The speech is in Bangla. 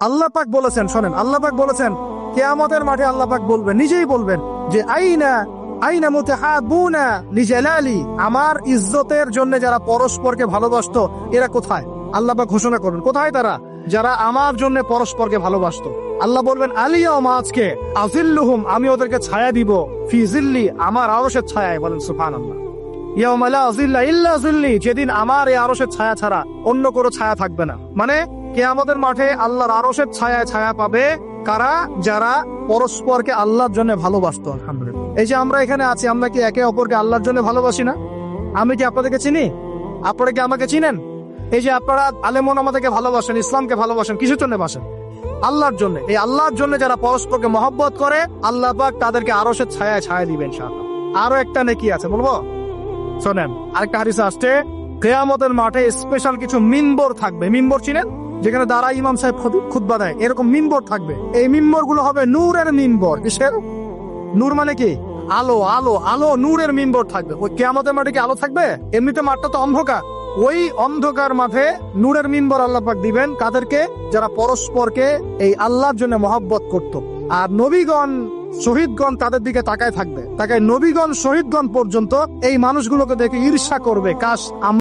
আল্লাহ পাক বলেছেন, শোনেন, আল্লাহ পাক বলেছেন, কেয়ামতের মাঠে আল্লাহ পাক বলবেন, নিজেই বলবেন যে, আইনা আইনা আমার ইজ্জতের জন্য যারা পরস্পরকে ভালোবাসতো, এরা কোথায়? আল্লাহ ঘোষণা করবেন, কোথায় তারা? যারা আমার জন্য পরস্পরকে ভালোবাসতো। আল্লাহ বলবেন আলিয়া মাছকে আজিল্লুহুম আমি ওদেরকে ছায়া দিব, ফি জিল্লি আমার আরশের ছায়ায় বলেন, সুবহানাল্লাহ। ইয়াউমা যেদিন আমার এই আরশের ছায়া ছাড়া অন্য কোনো ছায়া থাকবে না। মানে কেয়ামতের মাঠে আল্লাহর আরশের ছায়ায় ছায়া পাবে কারা? যারা পরস্পরকে আল্লাহর জন্য ভালোবাসতো, আলহামদুলিল্লাহ। এই যে আমরা এখানে আছি, আমরা কি একে অপরকে আল্লাহর জন্য ভালোবাসি না? আমি কি আপনাদেরকে চিনি? আপনারা কি আমাকে চিনেন? এই যে আপনারা আলেমন আমাদেরকে ভালোবাসেন, ইসলামকে ভালোবাসেন, কিসের জন্য বাসেন আল্লাহর জন্য। এই আল্লাহর জন্য যারা পরস্পরকে মহব্বত করে, আল্লাহ পাক তাদেরকে আরশের ছায়ায় ছায়া দিবেন, ইনশাআল্লাহ। আরও একটা নেকি আছে, বলব? শোনেন, আরেকটা হাদিস আসছে, কেয়ামতের মাঠে স্পেশাল কিছু মিম্বর থাকবে। মিম্বর চিনেন? যেখানে দাঁড়া ইমাম সাহেব খুদ- দেয়। এরকম মিম্বর থাকবে। এই মিম্বরগুলো হবে নূরের মিম্বর। কিসের? নূর মানে কি? আলো আলো আলো, নূরের মিম্বর থাকবে। ওই কেয়ামতের মাঠে কি আলো থাকবে? এমনিতে মাঠটা তো অন্ধকার। ওই অন্ধকার মাঠে নূরের মিম্বর আল্লাহ পাক দিবেন। কাদেরকে? যারা পরস্পরকে এই আল্লাহর জন্য মহব্বত করত। আর নবীগণ, শহীদগণ তাদের দিকে তাকায় থাকবে। তাকায় নবীগণ, শহীদগণ পর্যন্ত এই মানুষগুলোকে দেখে ঈর্ষা করবে। কাশ